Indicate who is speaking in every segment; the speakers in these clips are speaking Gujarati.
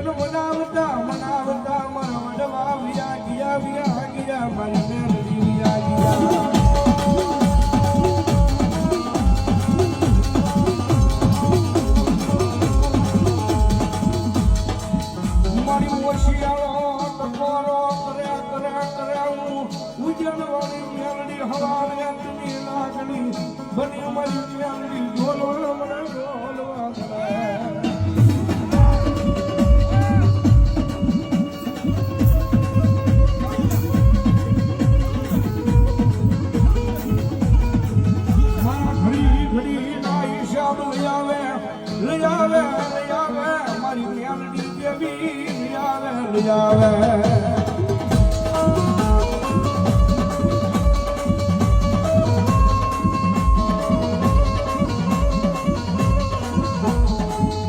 Speaker 1: નંદન બનાવતા, મનાવતા મરવડવા વિરા ગયા વિરા ગયા મનન વિરા ગયા. ઉજળ વાળી મેલડી હવા વેતની લાગણી, બની મારી મેલડી લઈ આવે આવે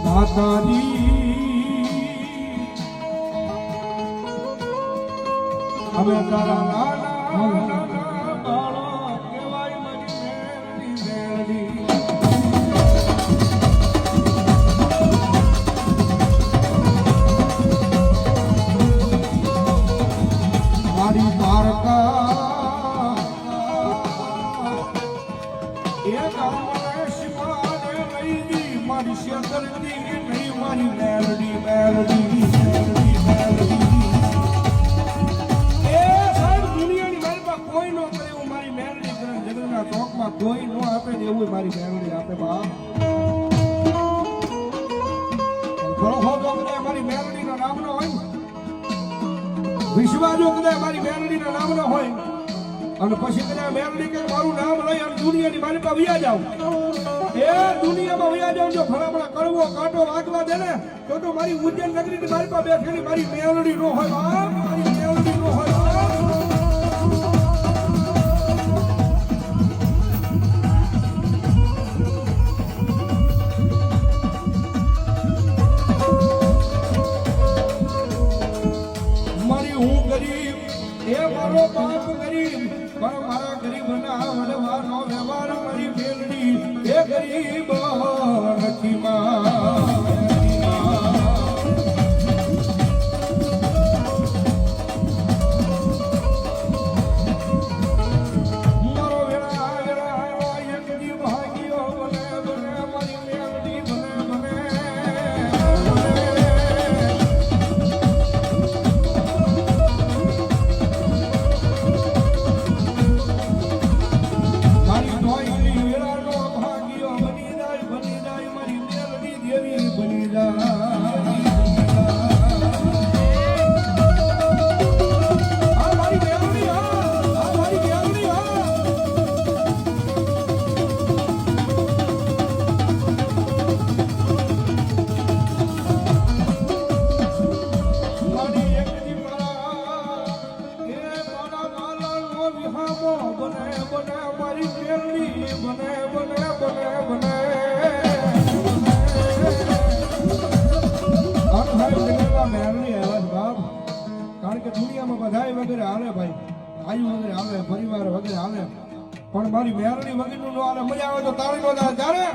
Speaker 1: માતાજી તારા નાના મારી શેતરડી નહીં મારી મેલડી મેલડી મેલડી મેલડી એ સાહેબ દુનિયાની મારી કોઈ નો કરે એવું મારી મેલડી કરે ચોકમાં કોઈ નો આપે એવું મારી મેલડી આપે બા ખરો હો જો કદાચ મારી મેલડીનો નામ નો હોય વિશ્વા જો મારી મેલડીના નામનો હોય અને પછી તને મેલડી કે મારું નામ લઈ અને દુનિયાની મારી પાસે વ્યા જાવ એ દુનિયામાં વ્યા જાવ જો ફળાફળા કડવો કાંટો વાગવા દે ને, તો તો મારી ઉજ્જૈન નગરીની મારી પાસે બેઠેલી મારી મેળડી નો હોય મારી મેળડી નો હોય મારી હું ગરીબ એ મારો બાપ ગરીબ મારા ગરીબ ના વડવાનો વ્યવહાર કરી ફેરડી. એ ગરીબ નથી માં. આવાજ કારણ કે દુનિયામાં બધાય વગેરે હાલે ભાઈ. આયુ વગેરે હાલે, પરિવાર વગેરે હાલે. પણ મારી મહેરણી વગેરેનું હાલે, મજા આવે તો તાળી બધા ત્યારે